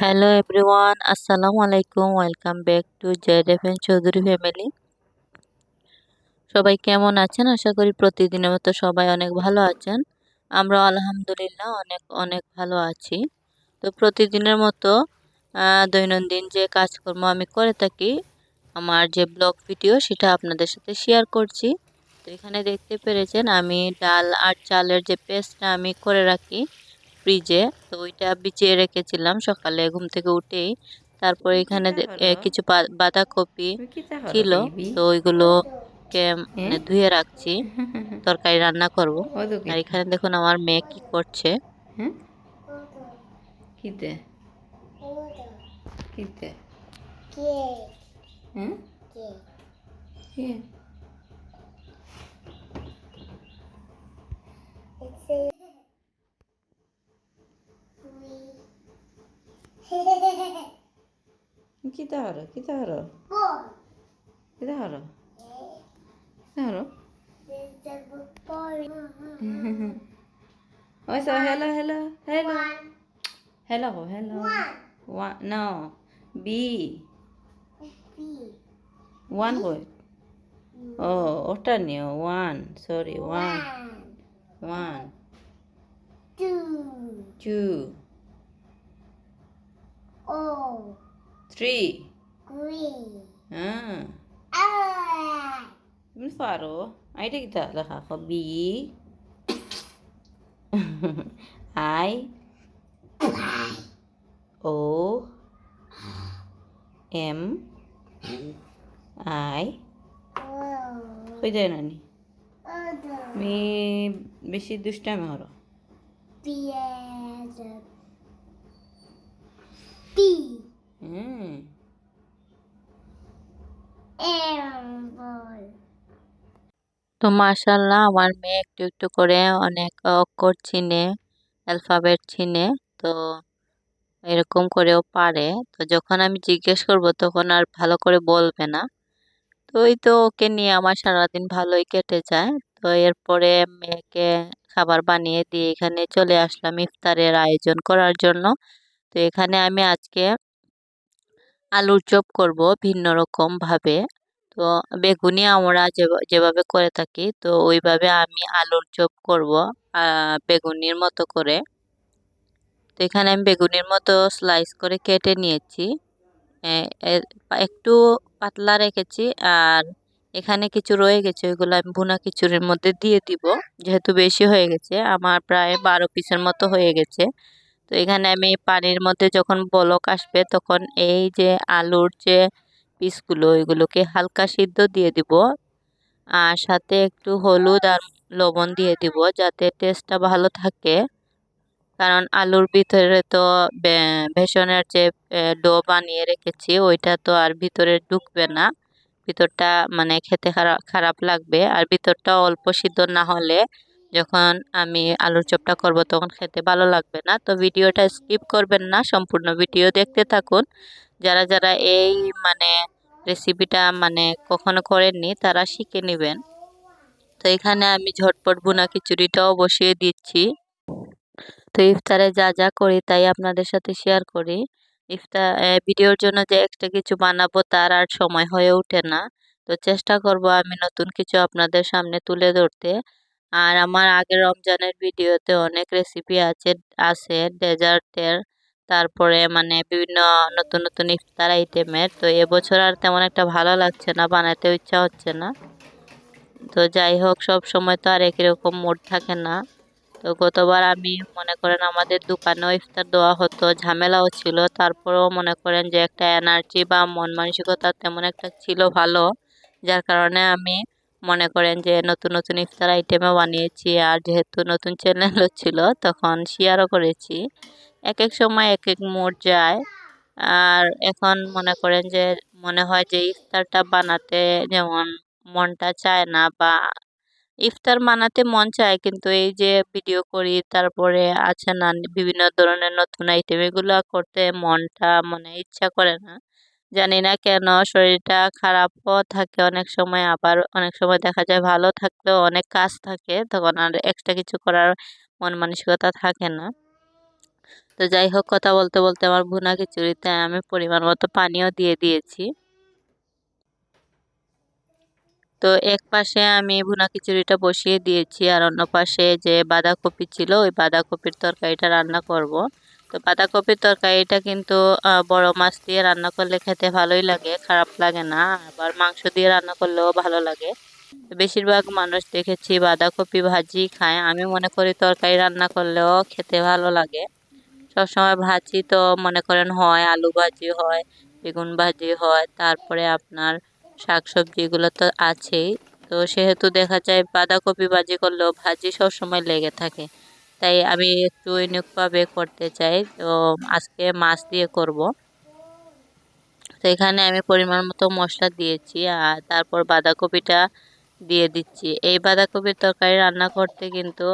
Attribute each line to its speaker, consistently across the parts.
Speaker 1: Hello everyone আসসালামু আলাইকুম welcome back to Z F Chowdhury family সবাই কেমন আছেন? আশা করি প্রতিদিনের মতো সবাই অনেক ভালো আছেন। আমরা আলহামদুলিল্লাহ অনেক অনেক ভালো আছি। তো প্রতিদিনের মতো দৈনন্দিন যে কাজকর্ম আমি করে থাকি, আমার যে ব্লগ ভিডিও, সেটা আপনাদের সাথে শেয়ার করছি। তো এখানে দেখতে পেরেছেন, আমি ডাল আর চালের যে পেস্টটা আমি করে রাখি ফ্রিজে। তো ওইটা বিছিয়ে রেখেছিলাম সকালে ঘুম থেকে উঠেই। তারপর এখানে কিছু বাঁধাকপি ছিল। তো ওইগুলোকে মানে ধুয়ে রাখছি। তরকারি রান্না করব। আর এখানে দেখুন আমার মেয়ে কি করছে।
Speaker 2: কিতে? কিতে? হ্যাঁ? কিতা হলো কিতা হলো কিতা হলো কিতা হলো ওই so hello hello hello hello hello one no B one word oh ওটা নিও one sorry one one
Speaker 3: two,
Speaker 2: two
Speaker 3: oh,
Speaker 2: three.
Speaker 3: Green,
Speaker 2: হ্যাঁ
Speaker 3: ah,
Speaker 2: তুমি পারো আইটা কিতা লেখা খ B I O M I
Speaker 3: oh,
Speaker 2: হয়ে যায় নানি
Speaker 3: other,
Speaker 2: তুমি বেশি দুষ্টামি হরো
Speaker 3: beard, B,
Speaker 2: হুম
Speaker 3: apple,
Speaker 1: তো মাশাল্লাহ আমার মেয়ে একটু একটু করে অনেক অক্ষর চিনে অ্যালফাবেট চিনে তো এরকম করেও পারে। তো যখন আমি জিজ্ঞেস করব তখন আর ভালো করে বলবে না। তো ওই তো ওকে নিয়ে আমার সারাদিন ভালোই কেটে যায়। তো এরপরে মেয়েকে খাবার বানিয়ে দিয়ে এখানে চলে আসলাম ইফতারের আয়োজন করার জন্য। তো এখানে আমি আজকে আলুর চপ করব ভিন্ন রকম ভাবে। তো বেগুনি আমরা যেভাবে করে থাকি, তো ওইভাবে আমি আলুর চপ করব বেগুনির মতো করে। তো এখানে আমি বেগুনির মতো স্লাইস করে কেটে নিয়েছি। একটু পাতলা রেখেছি আর এখানে কিছু রয়ে গেছে, ওইগুলো আমি ভুনা খিচুড়ির মধ্যে দিয়ে দিব। যেহেতু বেশি হয়ে গেছে, আমার প্রায় বারো পিসের মতো হয়ে গেছে। তো এখানে আমি পানির মধ্যে যখন বলক আসবে তখন এই যে আলুর যে পিসগুলো, ওইগুলোকে হালকা সিদ্ধ দিয়ে দিব। আর সাথে একটু হলুদ আর লবণ দিয়ে দিব যাতে টেস্টটা ভালো থাকে। কারণ আলুর ভিতরে তো বেসনের যে ডো বানিয়ে রেখেছি, ওইটা তো আর ভিতরে ঢুকবে না। ভিতরটা মানে খেতে খারাপ খারাপ লাগবে। আর ভিতরটা অল্প সিদ্ধ না হলে যখন আমি আলুর চপটা করব তখন খেতে ভালো লাগবে না। তো ভিডিওটা স্কিপ করবেন না, সম্পূর্ণ ভিডিও দেখতে থাকুন। যারা যারা এই মানে রেসিপিটা মানে কখনো করেননি তারা শিখে নেবেন। তো এখানে আমি ঝটপট বুনা খিচুড়িটাও বসিয়ে দিচ্ছি। তো ইফতারে যা যা করি তাই আপনাদের সাথে শেয়ার করি। ইফতার ভিডিওর জন্য যে একটা কিছু বানাবো তার আর সময় হয়ে ওঠে না। তো চেষ্টা করব আমি নতুন কিছু আপনাদের সামনে তুলে ধরতে। আর আমার আগের রমজানের ভিডিওতে অনেক রেসিপি আছে আছে ডেজার্টের তারপরে মানে বিভিন্ন নতুন নতুন ইফতার আইটেমের তো এবছর আর তেমন একটা ভালো লাগছে না, বানাতে ইচ্ছা হচ্ছে না। তো যাই হোক, সব সময় তো আর একই রকম মুড থাকে না। তো গতবার আমি, মনে করেন আমাদের দোকানেও ইফতার দেওয়া হতো, ঝামেলাও ছিল। তারপরেও মনে করেন যে একটা এনার্জি বা মন মানসিকতা তেমন একটা ছিল ভালো। যার কারণে আমি মনে করেন যে নতুন নতুন ইফতার আইটেমও বানিয়েছি আর যেহেতু নতুন চ্যানেলও ছিল, তখন শেয়ারও করেছি। এক এক সময় এক এক মুড যায়। আর এখন মনে করেন যে মনে হয় যে ইফতারটা বানাতে যেমন মনটা চায় না বা ইফতার বানাতে মন চায়, কিন্তু এই যে ভিডিও করি, তারপরে আছে না বিভিন্ন ধরনের নতুন আইটেম এগুলো করতে মনটা মনে ইচ্ছা করে না। জানি না কেন শরীরটা খারাপও থাকে অনেক সময়, আবার অনেক সময় দেখা যায় ভালো থাকলেও অনেক কাজ থাকে, তখন আর এক্সট্রা কিছু করার মন মানসিকতা থাকে না। তো যাই হোক, কথা বলতে বলতে আমার ভুনা খিচুড়িতে আমি পরিমাণ মতো পানিও দিয়ে দিয়েছি। তো এক পাশে আমি ভুনা খিচুড়িটা বসিয়ে দিয়েছি, আর অন্য পাশে যে বাঁধাকপি ছিল, ওই বাঁধাকপির তরকারিটা রান্না করব। তো বাঁধাকপির তরকারিটা কিন্তু বড় মাছ দিয়ে রান্না করলে খেতে ভালোই লাগে, খারাপ লাগে না। আবার মাংস দিয়ে রান্না করলেও ভালো লাগে। বেশিরভাগ মানুষ দেখেছি বাঁধাকপি ভাজি খায়। আমি মনে করি তরকারি রান্না করলেও খেতে ভালো লাগে। সবসময় ভাজি তো মনে করেন হয়, আলু ভাজি হয়, বেগুন ভাজি হয়, তারপরে আপনার শাকসবজি এগুলো তো আছেই। তো সেহেতু দেখা যায় বাঁধাকপি ভাজি করলেও ভাজি সবসময় লেগে থাকে। তাই আমি একটু ইউনিকভাবে করতে চাই। তো আজকে মাছ দিয়ে করব। তো এখানে আমি পরিমাণ মতো মশলা দিয়েছি আর তারপর বাঁধাকপিটা দিয়ে দিচ্ছি। এই বাঁধাকপির তরকারি রান্না করতে কিন্তু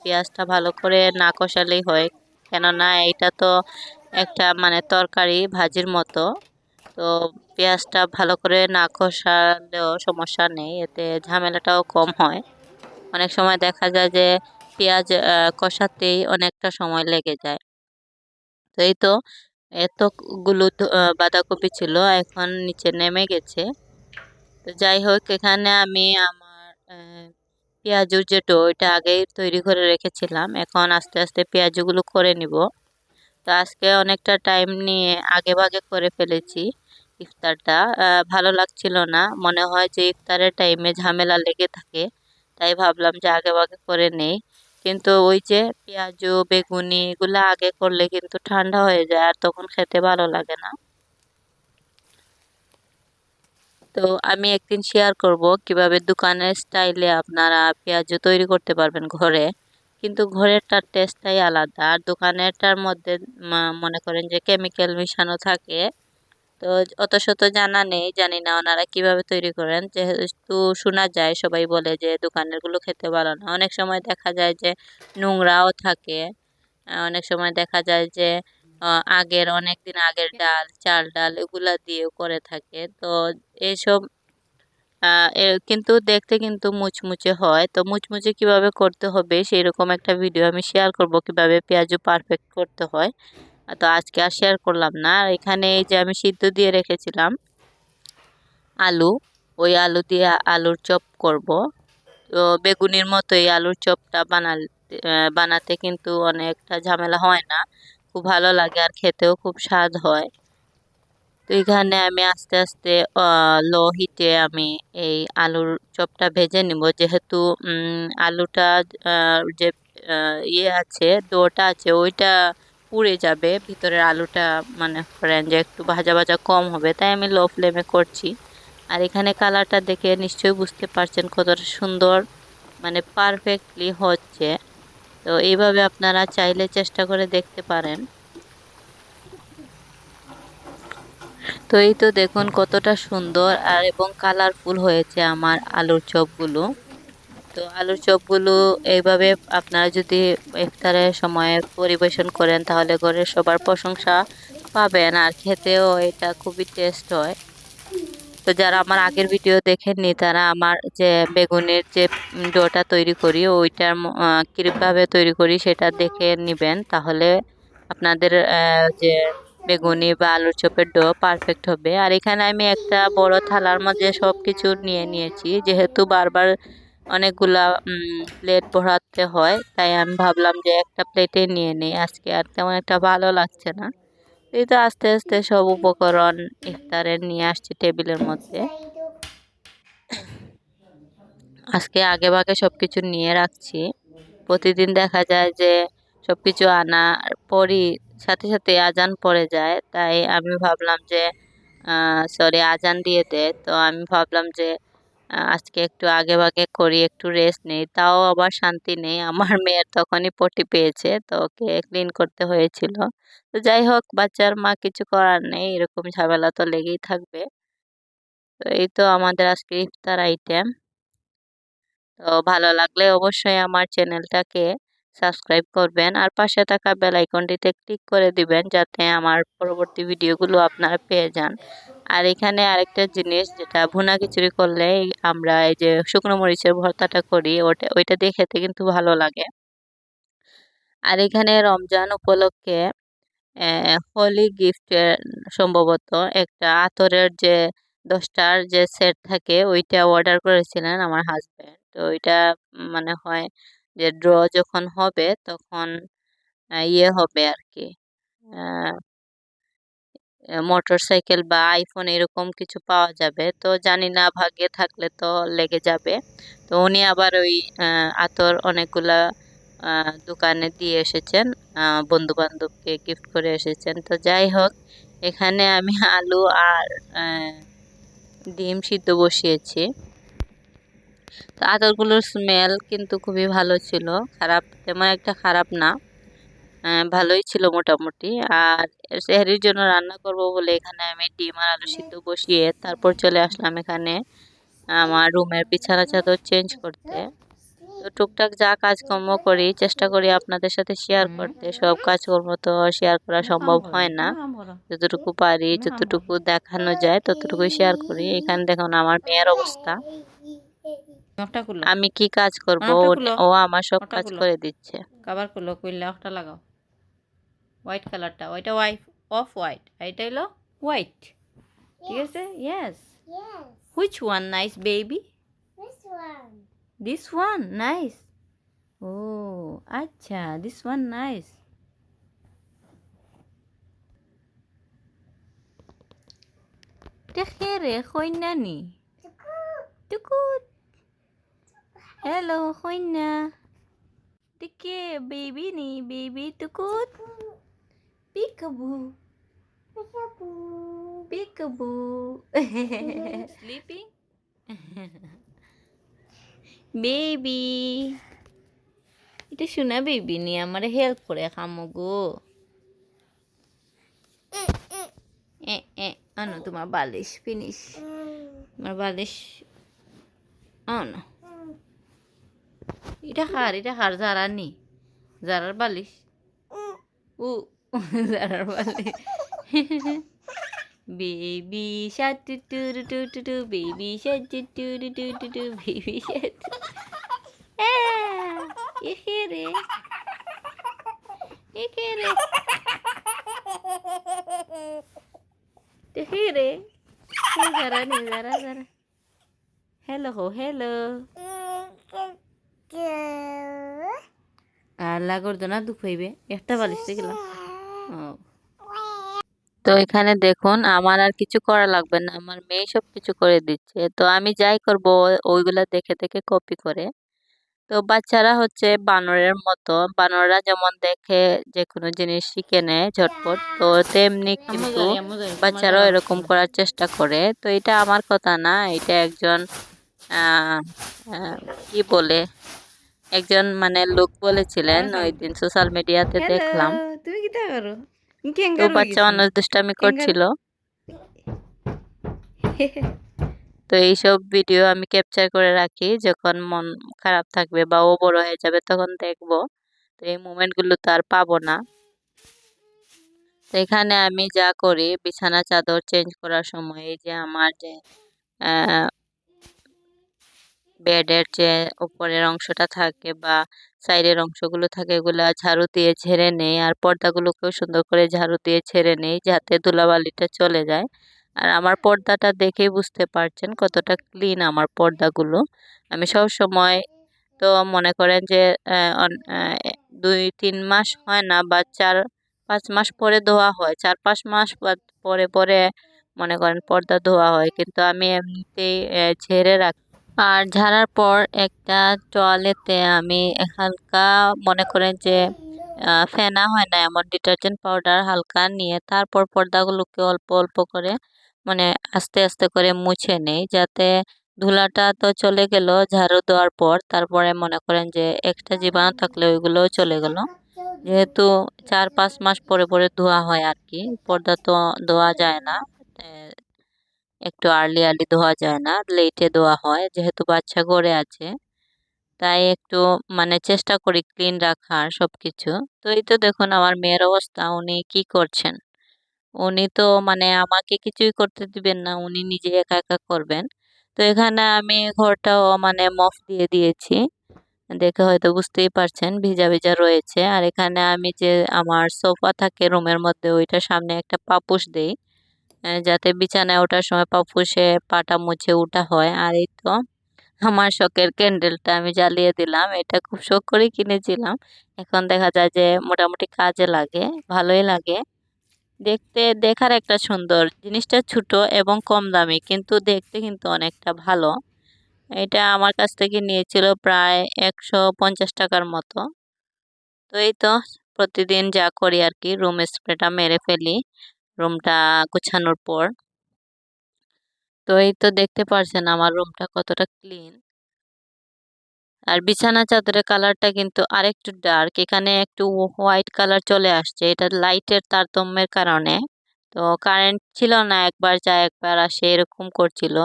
Speaker 1: পেঁয়াজটা ভালো করে না কষালেই হয়। কেননা এইটা তো একটা মানে তরকারি ভাজির মতো। তো পেঁয়াজটা ভালো করে না কষালেও সমস্যা নেই, এতে ঝামেলাটাও কম হয়। অনেক সময় দেখা যায় যে পেঁয়াজ কষাতেই অনেকটা সময় লেগে যায়। তো এই তো এতগুলো বাঁধাকপি ছিল, এখন নিচে নেমে গেছে। তো যাই হোক, এখানে আমি আমার পেঁয়াজুর যে ওইটা আগেই তৈরি করে রেখেছিলাম। এখন আস্তে আস্তে পেঁয়াজগুলো করে নিব। তো আজকে অনেকটা টাইম নিয়ে আগে ভাগে করে ফেলেছি ইফতারটা। ভালো লাগছিল না। মনে হয় যে ইফতারের টাইমে ঝামেলা লেগে থাকে, তাই ভাবলাম যে আগে ভাগে করে নেই। কিন্তু ওই যে পেঁয়াজ, বেগুনি এগুলো আগে করলে কিন্তু ঠান্ডা হয়ে যায় আর তখন খেতে ভালো লাগে না। তো আমি একদিন শেয়ার করব কীভাবে দোকানের স্টাইলে আপনারা পেঁয়াজ তৈরি করতে পারবেন ঘরে। কিন্তু ঘরেরটার টেস্টটাই আলাদা। আর দোকানেরটার মধ্যে মনে করেন যে কেমিক্যাল মিশানো থাকে। তো অত শত জানা নেই, জানি না ওনারা কীভাবে তৈরি করেন। যেহেতু শোনা যায়, সবাই বলে যে দোকানেরগুলো খেতে ভালো না। অনেক সময় দেখা যায় যে নোংরাও থাকে। অনেক সময় দেখা যায় যে আগের অনেক দিন আগের ডাল, চাল ডাল এগুলা দিয়েও করে থাকে। তো এইসব কিন্তু দেখতে কিন্তু মুচমুচে হয়। তো মুচমুচে কীভাবে করতে হবে সেই রকম একটা ভিডিও আমি শেয়ার করব কীভাবে পেঁয়াজু পারফেক্ট করতে হয়। তো আজকে আর শেয়ার করলাম না। আর এখানে এই যে আমি সিদ্ধ দিয়ে রেখেছিলাম আলু, ওই আলু দিয়ে আলুর চপ করব। তো বেগুনির মতোই আলুর চপটা বানাতে বানাতে কিন্তু অনেকটা ঝামেলা হয় না। খুব ভালো লাগে আর খেতেও খুব স্বাদ হয়। তো এখানে আমি আস্তে আস্তে লো হিটে আমি এই আলুর চপটা ভেজে নিব। যেহেতু আলুটা যে ইয়ে আছে, ডোটা আছে, ওইটা পুড়ে যাবে, ভিতরের আলুটা মানে করেন যে একটু ভাজা ভাজা কম হবে, তাই আমি লো ফ্লেমে করছি। আর এখানে কালারটা দেখে নিশ্চয়ই বুঝতে পারছেন কতটা সুন্দর মানে পারফেক্টলি হচ্ছে। তো এইভাবে আপনারা চাইলে চেষ্টা করে দেখতে পারেন। তো এই তো দেখুন কতটা সুন্দর আর এবং কালারফুল হয়েছে আমার আলুর চপগুলো। তো আলুর চপগুলো এইভাবে আপনারা যদি ইফতারের সময় পরিবেশন করেন, তাহলে ঘরের সবার প্রশংসা পাবেন আর খেতেও এটা খুবই টেস্ট হয়। তো যারা আমার আগের ভিডিও দেখেননি, তারা আমার যে বেগুনের যে ডোটা তৈরি করি, ওইটার কীভাবে তৈরি করি সেটা দেখে নেবেন। তাহলে আপনাদের যে বেগুনি বা আলুর চপের ডো পারফেক্ট হবে। আর এখানে আমি একটা বড় থালার মধ্যে সব কিছু নিয়ে নিয়েছি। যেহেতু বারবার অনেকগুলা প্লেট ভরাতে হয়। তাই আমি ভাবলাম যে একটা প্লেটে নিয়ে নিই। আজকে আর তেমন একটা ভালো লাগছে না। এই তো আস্তে আস্তে সব উপকরণ ইফতারের নিয়ে আসছি টেবিলের মধ্যে। আজকে আগে ভাগে সব কিছু নিয়ে রাখছি। প্রতিদিন দেখা যায় যে সব কিছু আনার পরই সাথে সাথে আজান পড়ে যায়। তাই আমি ভাবলাম যে সরি আজান দিয়ে দে। তো আমি ভাবলাম যে আজকে একটু আগে ভাগে করি, একটু রেস্ট নেই। তাও আবার শান্তি নেই। আমার মেয়ের তখনই পটি পেয়েছে, তো ওকে ক্লিন করতে হয়েছিল। তো যাই হোক, বাচ্চার মা কিছু করার নেই, এরকম ঝামেলা তো লেগেই থাকবে। তো এই তো আমাদের আজকে ইফতার আইটেম তো ভালো লাগলে অবশ্যই আমার চ্যানেলটাকে সাবস্ক্রাইব করবেন আর পাশে থাকা বেল আইকনটিতে ক্লিক করে দিবেন যাতে আমার পরবর্তী ভিডিওগুলো আপনারা পেয়ে যান। আর এখানে আরেকটা জিনিস যেটা ভুনা খিচুড়ি করলে আমরা এই যে শুকনো মরিচের ভর্তাটা করি, ওটা, ওইটা দিয়ে খেতে কিন্তু ভালো লাগে। আর এখানে রমজান উপলক্ষে হোলি গিফটের সম্ভবত একটা আতরের যে দশটার যে সেট থাকে, ওইটা অর্ডার করেছিলেন আমার হাজব্যান্ড তো ওইটা মানে হয় যে ড্র যখন হবে তখন ইয়ে হবে আর কি মোটর সাইকেল বা আইফোন এরকম কিছু পাওয়া যাবে। তো জানি না ভাগ্যে থাকলে তো লেগে যাবে। তো উনি আবার ওই আতর অনেকগুলা আহ, দোকানে দিয়ে এসেছেন। বন্ধু বান্ধবকে গিফট করে এসেছেন। তো যাই হোক এখানে আমি আলু আর ডিম সিদ্ধ বসিয়েছি। আতরগুলোর স্মেল কিন্তু খুবই ভালো ছিল। খারাপ, তেমন একটা খারাপ না। ভালোই ছিল মোটামুটি। আর সেহরির জন্য রান্না করব বলে এখানে আমি ডিম আর আলু সিদ্ধ বসিয়ে তারপর চলে আসলাম এখানে আমার রুমের বিছানা চাদর চেঞ্জ করতে। তো টুকটাক যা কাজকর্ম করি, চেষ্টা করি আপনাদের সাথে শেয়ার করতে। সব কাজকর্ম তো শেয়ার করা সম্ভব হয় না। যতটুকু পারি, যতটুকু দেখানো যায়, ততটুকুই শেয়ার করি। এখানে দেখুন আমার মেয়ের অবস্থা। আমি কি কাজ করব? ও- আমার সব কাজ করে দিচ্ছে।
Speaker 2: কাবার খুলো কইলে একটা লাগাও। হোয়াইট কালারটা ওইটা হোয়াইট অফ হোয়াইট এটা হলো হোয়াইট ঠিক আছে?
Speaker 3: Yes
Speaker 2: which one nice baby
Speaker 3: This one.
Speaker 2: This one nice ও আচ্ছা দিস ওয়ান নাইস দেখে রে? কইনানি? টুকুট হ্যালো কইনা দেখে বেবি নি baby টুকুট peekaboo
Speaker 3: Peekaboo.
Speaker 2: Peekaboo. Sleeping? Baby এটা শোনা বেবি নি আমার হেল্প করে খামো গো এ এ আনো তোমার বালিশ ফিনিশ তোমার বালিশ আনো এটা হার এটা হার জারার নি জারার বালিশ ও জারার বালিশ বেবি শাট টু টু টু টু বেবি শাট টু টু টু টু টু বেবি শাট এখে রে এখে রে দেখে রে যারা নি যারা যারা হ্যালো হো হ্যালো আল্লাহ করতো না দুঃখ হইবে। একটা বালিশ গেলাম।
Speaker 1: তো এখানে দেখুন আমার আর কিছু করা লাগবে না। আমার মেয়ে সব কিছু করে দিচ্ছে। তো আমি যাই করব ওইগুলা দেখে দেখে কপি করে। তো বাচ্চারা হচ্ছে বানরের মতো। বানররা যেমন দেখে যে কোনো জিনিস শিখে নেয় ঝটপট তো তেমনি কিন্তু বাচ্চারাও এরকম করার চেষ্টা করে। তো এটা আমার কথা না এটা একজন কি বলে? একজন মানে লোক বলেছিলেন ওই দিন সোশ্যাল মিডিয়াতে দেখলাম।
Speaker 2: তুমি কি করো
Speaker 1: তো বাচ্চা মানুষ দুষ্টামি করছিল। তো এইসব ভিডিও আমি ক্যাপচার করে রাখি যখন মন খারাপ থাকবে বা ও বড় হয়ে যাবে তখন দেখব। তো এই মুমেন্টগুলো তো আর পাবো না। তো এখানে আমি যা করি বিছানা চাদর চেঞ্জ করার সময় এই যে আমার যে বেডের যে উপরের অংশটা থাকে বা সাইডের অংশগুলো থাকে, এগুলো ঝাড়ু দিয়ে ঝেড়ে নেই আর পর্দাগুলোকেও সুন্দর করে ঝাড়ু দিয়ে ঝেড়ে নেই যাতে ধুলাবালিটা চলে যায়। আর আমার পর্দাটা দেখেই বুঝতে পারছেন কতটা ক্লিন আমার পর্দাগুলো। আমি সব সময় তো মনে করেন যে দুই, তিন মাস হয় না বা চার, পাঁচ মাস পরে ধোয়া হয়। চার, পাঁচ মাস পরে পরে মনে করেন পর্দা ধোয়া হয়। কিন্তু আমি এমনিতেই ঝেড়ে রাখি। আর ঝাড়ার পর একটা টয়লেটে আমি হালকা মনে করেন যে ফেনা হয় না এমন ডিটারজেন্ট পাউডার হালকা নিয়ে তারপর পর্দাগুলোকে অল্প অল্প করে মানে আস্তে আস্তে করে মুছে নেই যাতে ধুলাটা তো চলে গেল ঝাড়ু দেওয়ার পর তারপরে মনে করেন যে একটা জীবাণু থাকলে ওইগুলোও চলে গেল। যেহেতু চার পাঁচ মাস পরে পরে ধোয়া হয় আর কি, পর্দা তো ধোয়া যায় না একটু আর্লি আর্লি ধোয়া যায় না লেটে ধোয়া হয়। যেহেতু বাচ্চা ঘরে আছে, তাই একটু মানে চেষ্টা করি ক্লিন রাখার সবকিছু। তো এই তো দেখুন আমার মেয়ের অবস্থা, উনি কি করছেন? উনি তো মানে আমাকে কিছুই করতে দিবেন না, উনি নিজে একা একা করবেন। তো এখানে আমি ঘরটাও মানে মফ দিয়ে দিয়েছি। দেখে হয়তো বুঝতেই পারছেন, ভিজা ভিজা রয়েছে। আর এখানে আমি যে আমার সোফা থাকে রুমের মধ্যে, ওইটার সামনে একটা পাপুস দেই। যাতে বিছানায় ওঠার সময় পাপুসে পাটা মুছে উঠা হয়। আর এই তো আমার শখের ক্যান্ডেলটা আমি জ্বালিয়ে দিলাম। এটা খুব শখ করে কিনেছিলাম। এখন দেখা যায় যে মোটামুটি কাজে লাগে, ভালোই লাগে। দেখতে, দেখার একটা সুন্দর, জিনিসটা ছোট এবং কম দামি, কিন্তু দেখতে কিন্তু অনেকটা ভালো। এটা আমার কাছ থেকে নিয়েছিল প্রায় একশো পঞ্চাশ টাকার মতো। তো এই তো প্রতিদিন যা করি আর কি, রুম স্প্রেটা মেরে ফেলি। রুমটা গোছানোর পর। তো এই তো দেখতে পারছেন আমার রুমটা কতটা ক্লিন। আর বিছানা চাদরের কালারটা কিন্তু আরেকটু ডার্ক। এখানে একটু হোয়াইট কালার চলে আসছে। এটা লাইটের তারতম্যের কারণে। তো কারেন্ট ছিল না, একবার যা একবার আসে এরকম করছিল।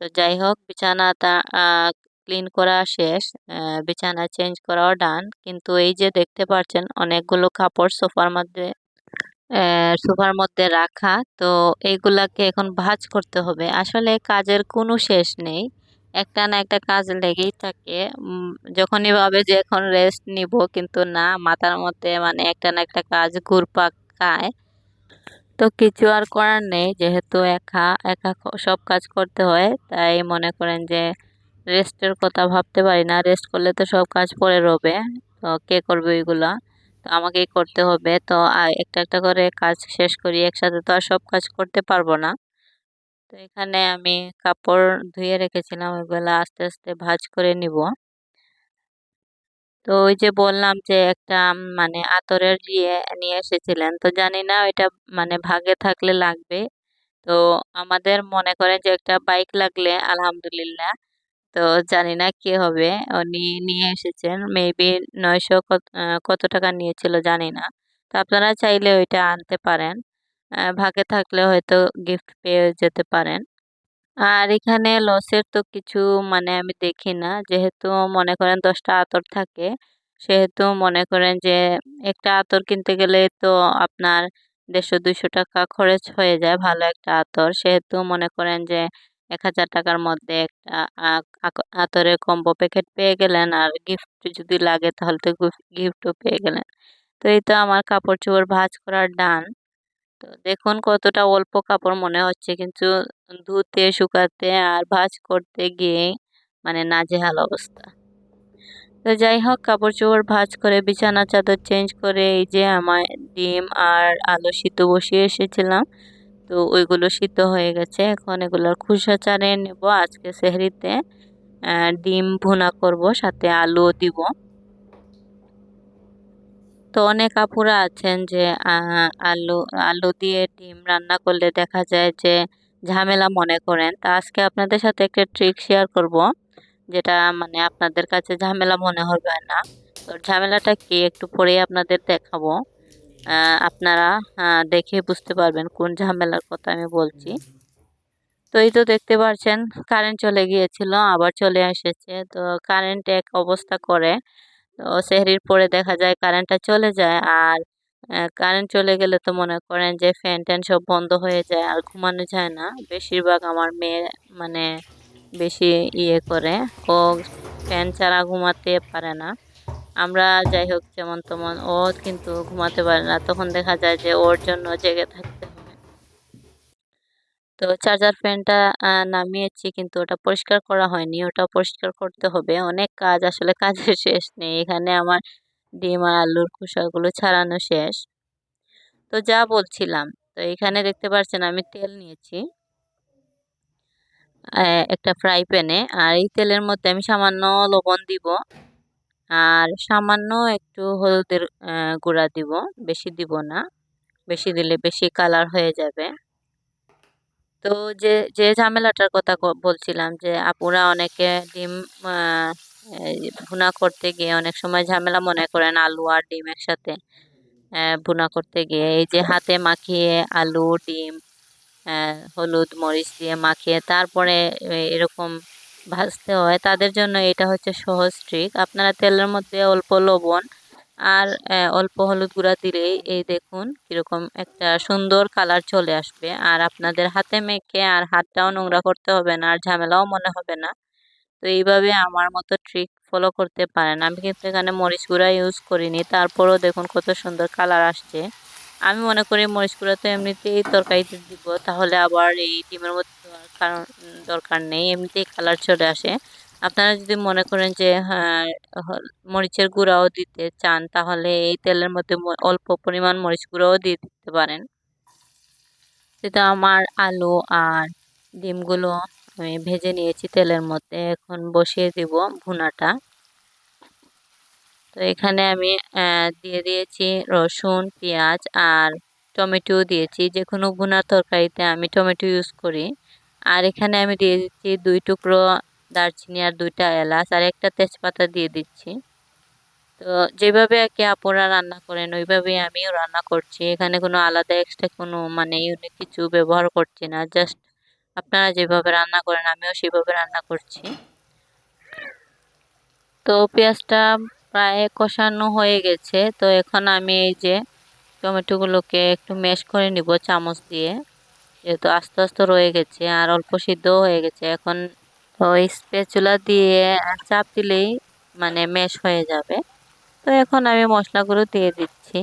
Speaker 1: তো যাই হোক, বিছানাটা ক্লিন করা শেষ। বিছানা চেঞ্জ করাও ডান। কিন্তু এই যে দেখতে পাচ্ছেন অনেকগুলো কাপড় সোফার মধ্যে সোফার মধ্যে রাখা। তো এইগুলাকে এখন ভাজ করতে হবে। আসলে কাজের কোনো শেষ নেই। একটা না একটা কাজ লেগেই থাকে। যখনই ভাবে যে এখন রেস্ট নিব কিন্তু না, মাথার মধ্যে মানে একটা না একটা কাজ ঘুরপাক খায়। তো কিছু আর করার নেই। যেহেতু একা একা সব কাজ করতে হয়, তাই মনে করেন যে রেস্টের কথা ভাবতে পারি না। রেস্ট করলে তো সব কাজ পড়ে রবে। তো কে করবে ওইগুলা? তো আমাকেই করতে হবে। তো একটা একটা করে কাজ শেষ করি, একসাথে তো আর সব কাজ করতে পারব না। তো এখানে আমি কাপড় ধুয়ে রেখেছিলাম, ওইগুলা আস্তে আস্তে ভাজ করে নিব। তো ওই যে বললাম যে একটা মানে আতরের ইয়ে নিয়ে এসেছিলেন, তো জানি না ওইটা মানে ভাগে থাকলে লাগবে। তো আমাদের মনে করেন যে একটা বাইক লাগলে, আলহামদুলিল্লাহ তো জানি না কি হবে। উনি নিয়ে এসেছেন। মেবি নয়শো কত টাকা নিয়েছিল জানি না তো আপনারা চাইলে ওইটা আনতে পারেন। ভাগে থাকলে হয়তো গিফট পেয়ে যেতে পারেন। আর এখানে লসের তো কিছু মানে আমি দেখি না যেহেতু মনে করেন দশটা আতর থাকে, সেহেতু মনে করেন যে একটা আতর কিনতে গেলে তো আপনার দেড়শো দুইশো টাকা খরচ হয়ে যায় ভালো একটা আতর। সেহেতু মনে করেন যে এক হাজার টাকার মধ্যে একটা আতরের কম্বো প্যাকেট পেয়ে গেলেন আর গিফট যদি লাগে তাহলে তো গিফটও পেয়ে গেলেন। তো এই তো আমার কাপড় চোপড় ভাঁজ করার ডান। তো দেখুন কতটা অল্প কাপড় মনে হচ্ছে, কিন্তু ধুতে, শুকাতে আর ভাজ করতে গিয়ে মানে নাজেহাল অবস্থা। তো যাই হোক, কাপড় চোপড় ভাঁজ করে, বিছানা চাদর চেঞ্জ করে, এই যে আমার ডিম আর আলু সিদ্ধ বসিয়ে এসেছিলাম। তো ওইগুলো সিদ্ধ হয়ে গেছে। এখন এগুলোর খুসা ছাড়িয়ে নেব। আজকে সেহরিতে ডিম ভুনা করব, সাথে আলুও দিব। তো অনেক আপুরা আছেন যে আলু আলু দিয়ে ডিম রান্না করলে দেখা যায় যে ঝামেলা মনে করেন। তা আজকে আপনাদের সাথে একটা ট্রিক শেয়ার করব, যেটা মানে আপনাদের কাছে ঝামেলা মনে হবে না। তো ঝামেলাটা কি একটু পরেই আপনাদের দেখাবো। আপনারা দেখে বুঝতে পারবেন কোন ঝামেলার কথা আমি বলছি। তো এই তো দেখতে পাচ্ছেন কারেন্ট চলে গিয়েছিল, আবার চলে এসেছে। তো কারেন্ট এক অবস্থা করে, তো সেহরির পরে দেখা যায় কারেন্টটা চলে যায়, আর কারেন্ট চলে গেলে তো মনে করেন যে ফ্যান ট্যান সব বন্ধ হয়ে যায়, আর ঘুমানো যায় না। বেশিরভাগ আমার মেয়ে মানে বেশি ইয়ে করে, ও ফ্যান ছাড়া ঘুমাতে পারে না। আমরা যাই হোক যেমন তেমন, ও কিন্তু ঘুমাতে পারে না। তখন দেখা যায় যে ওর জন্য জেগে থাকতে হয়। তো চার্জার ফ্যানটা নামিয়েছি কিন্তু ওটা পরিষ্কার করা হয়নি। ওটা পরিষ্কার করতে হবে। অনেক কাজ আসলে কাজের শেষ নেই। এখানে আমার ডিম আর আলুর খোসাগুলো ছাড়ানো শেষ। তো যা বলছিলাম, তো এখানে দেখতে পাচ্ছেন আমি তেল নিয়েছি। একটা ফ্রাই প্যানে আর এই তেলের মধ্যে আমি সামান্য লবণ দিব। আর সামান্য একটু হলুদের গুঁড়া দিব। বেশি দিব না। বেশি দিলে বেশি কালার হয়ে যাবে। তো যে যে ঝামেলাটার কথা বলছিলাম যে আপুরা অনেকে ডিম ভুনা করতে গিয়ে অনেক সময় ঝামেলা মনে করেন আলু আর ডিম একসাথে ভুনা করতে গিয়ে। এই যে হাতে মাখিয়ে আলু, ডিম হলুদ, মরিচ দিয়ে মাখিয়ে তারপরে এরকম ভাজতে হয়। তাদের জন্য এটা হচ্ছে সহজ ট্রিক আপনারা তেলের মধ্যে অল্প লবণ আর অল্প হলুদ গুঁড়া দিলেই এই দেখুন কীরকম একটা সুন্দর কালার চলে আসবে। আর আপনাদের হাতে মেখে আর হাতটাও নোংরা করতে হবে না, আর ঝামেলাও মনে হবে না। তো এইভাবে আমার মতো ট্রিক ফলো করতে পারেন। আমি কিন্তু এখানে মরিচ গুঁড়া ইউজ করিনি। তারপরও দেখুন কত সুন্দর কালার আসছে। আমি মনে করি মরিচ গুঁড়া তো এমনিতেই তরকারিতে দিব। তাহলে আবার এই ডিমের মধ্যে কারণ দরকার নেই। এমনিতেই কালার চলে আসে। আপনারা যদি মনে করেন যে হ্যাঁ মরিচের গুঁড়াও দিতে চান, তাহলে এই তেলের মধ্যে অল্প পরিমাণ মরিচ গুঁড়াও দিয়ে দিতে পারেন। সেটা আমার আলু আর ডিমগুলো আমি ভেজে নিয়েছি তেলের মধ্যে। এখন বসিয়ে দিব ভুনাটা। তো এখানে আমি দিয়ে দিয়েছি রসুন, পেঁয়াজ আর টমেটো দিয়েছি। যে কোনো ভুনা তরকারিতে আমি টমেটো ইউজ করি। আর এখানে আমি দিয়ে দিচ্ছি দুই টুকরো দারচিনি আর দুইটা এলাচ, আর একটা তেজপাতা দিয়ে দিচ্ছি। তো যেভাবে আর কি আপুরা রান্না করেন, ওইভাবেই আমিও রান্না করছি। এখানে কোনো আলাদা এক্সট্রা কোনো মানে ইউনিক কিছু ব্যবহার করছি না জাস্ট আপনারা যেভাবে রান্না করেন, আমিও সেভাবে রান্না করছি। তো পেঁয়াজটা প্রায় কষানো হয়ে গেছে। তো এখন আমি এই যে টমেটোগুলোকে একটু ম্যাশ করে নিব চামচ দিয়ে। যেহেতু আস্তে আস্তে রয়ে গেছে আর অল্প সিদ্ধ হয়ে গেছে। এখন ওই স্প্যাচুলা দিয়ে চাপ দিলেই মানে ম্যাশ হয়ে যাবে। তো এখন আমি মশলাগুলো দিয়ে দিচ্ছি।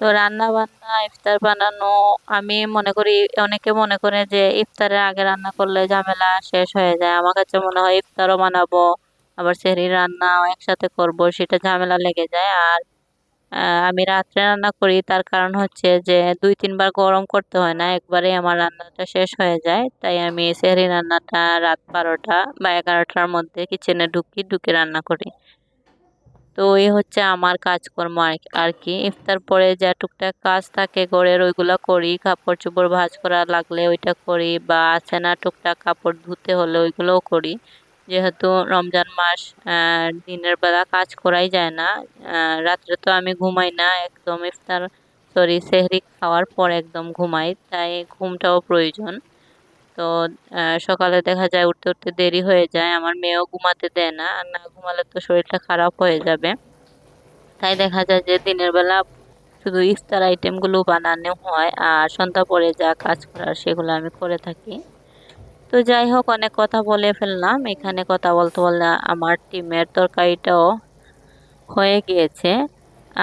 Speaker 1: তো রান্না বান্না, ইফতার বানানো, আমি মনে করি অনেকে মনে করে যে ইফতারের আগে রান্না করলে ঝামেলা শেষ হয়ে যায়। আমার কাছে মনে হয় ইফতারও বানাবো, আবার সেহরি রান্নাও একসাথে করব, সেটা ঝামেলা লেগে যায়। আর আমি রাত্রে রান্না করি। তার কারণ হচ্ছে যে, দুই, তিনবার গরম করতে হয় না। একবারে আমার রান্নাটা শেষ হয়ে যায়। তাই আমি সেহরি রান্নাটা রাত বারোটা বা এগারোটার মধ্যে কিচেনে ঢুকি, ঢুকে রান্না করি। তো এই হচ্ছে আমার কাজকর্ম আর কি- ইফতার পরে যা টুকটাক কাজ থাকে, ঘরের ওইগুলো করি। কাপড় চোপড় ভাঁজ করা লাগলে ওইটা করি বা আছে না টুকটাক কাপড় ধুতে হলে ওইগুলোও করি। যেহেতু রমজান মাস দিনের বেলা কাজ করাই যায় না রাত্রে তো আমি ঘুমাই না, একদম ইফতার সরি সেহরি খাওয়ার পর একদম ঘুমাই, তাই ঘুমটাও প্রয়োজন। তো সকালে দেখা যায় উঠতে উঠতে দেরি হয়ে যায়, আমার মেয়েও ঘুমাতে দেয় না, আর না ঘুমালে তো শরীরটা খারাপ হয়ে যাবে। তাই দেখা যায় যে দিনের বেলা শুধু ইফতার আইটেমগুলো বানানো হয়, আর সন্ধ্যা পরে যা কাজ করার সেগুলো আমি করে থাকি। তো যাই হোক অনেক কথা বলে ফেললাম। এখানে কথা বলতে বলতে আমার টিমের তরকারিটাও হয়ে গিয়েছে।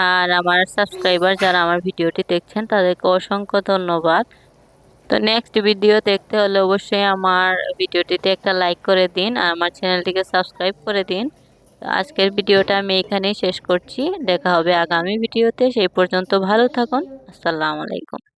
Speaker 1: আর আমার সাবস্ক্রাইবার যারা আমার ভিডিওটি দেখছেন, তাদেরকে অসংখ্য ধন্যবাদ। তো নেক্সট ভিডিও দেখতে হলে অবশ্যই আমার ভিডিওটিতে একটা লাইক করে দিন আর আমার চ্যানেলটিকে সাবস্ক্রাইব করে দিন। আজকের ভিডিওটা আমি এখানেই শেষ করছি। দেখা হবে আগামী ভিডিওতে সেই পর্যন্ত ভালো থাকুন। আসসালামু আলাইকুম।